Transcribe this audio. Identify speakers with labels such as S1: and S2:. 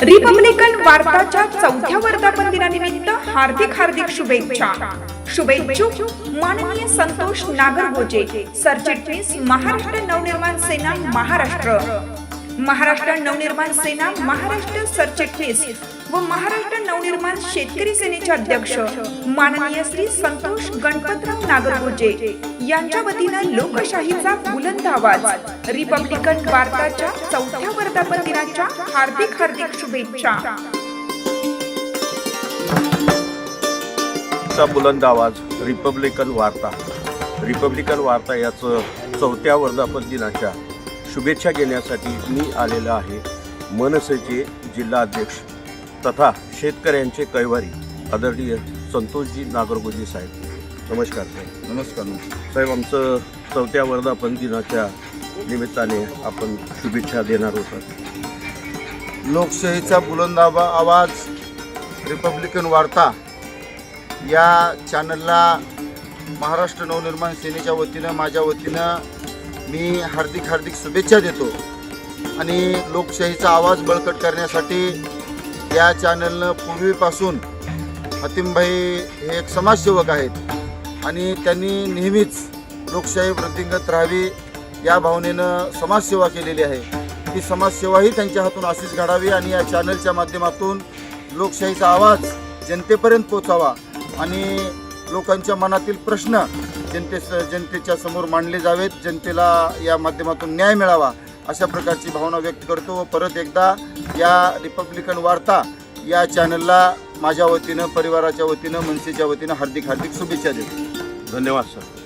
S1: Republican वार्ताच्या चौथ्या वर्धापन दिनानिमित्त हार्दिक हार्दिक शुभेच्छा. शुभेच्छुक माननीय संतोष नागरगोजे सरचिटणीस महाराष्ट्र नवनिर्माण सेना महाराष्ट्र. महाराष्ट्र नवनिर्माण सेना महाराष्ट्र सरचिटणीस व महाराष्ट्र नवनिर्माण शेतकरी सेनेचे अध्यक्ष माननीय श्री संतोष गणपतराव नागरगोजे यांच्या वतीनं लोकशाहीचा बुलंद आवाज रिपब्लिकन भारताच्या चौथ्या वर्धापन दिनाच्या हार्दिक हार्दिक शुभेच्छा.
S2: चा बुलंद आवाज रिपब्लिकन वार्ता. रिपब्लिकन वार्ता याचं चौथ्या वर्धापन दिनाच्या शुभेच्छा घेण्यासाठी मी आलेलो आहे मनसेचे जिल्हा अध्यक्ष तथा शेतकऱ्यांचे कैवारी आदरणीय संतोषजी नागरगोजी साहेब. नमस्कार साहेब.
S3: नमस्कार
S2: साहेब आमचं चौथ्या वर्धापन दिनाच्या निमित्ताने आपण शुभेच्छा देणार होतात
S3: लोकशाहीचा बुलंद आवा- आवाज रिपब्लिकन वार्ता या चॅनलला महाराष्ट्र नवनिर्माण सेनेच्या वतीनं माझ्या वतीनं मी हार्दिक हार्दिक शुभेच्छा देतो. आणि लोकशाहीचा आवाज बळकट करण्यासाठी या चॅनलनं पूर्वीपासून हतीमभाई हे एक समाजसेवक आहेत. आणि त्यांनी नेहमीच लोकशाही वृद्धिंगत राहावी या भावनेनं समाजसेवा केलेली आहे. ती समाजसेवाही त्यांच्या हातून अशीच घडावी आणि या चॅनलच्या माध्यमातून लोकशाहीचा आवाज जनतेपर्यंत पोचावा आणि लोकांच्या मनातील प्रश्न जनते जनतेच्या समोर मांडले जावेत जनतेला या माध्यमातून न्याय मिळावा अशा प्रकारची भावना व्यक्त करतो. व परत एकदा या रिपब्लिकन वार्ता या चॅनलला माझ्या वतीनं परिवाराच्या वतीनं मनसेच्या वतीनं हार्दिक हार्दिक शुभेच्छा देतो.
S2: धन्यवाद सर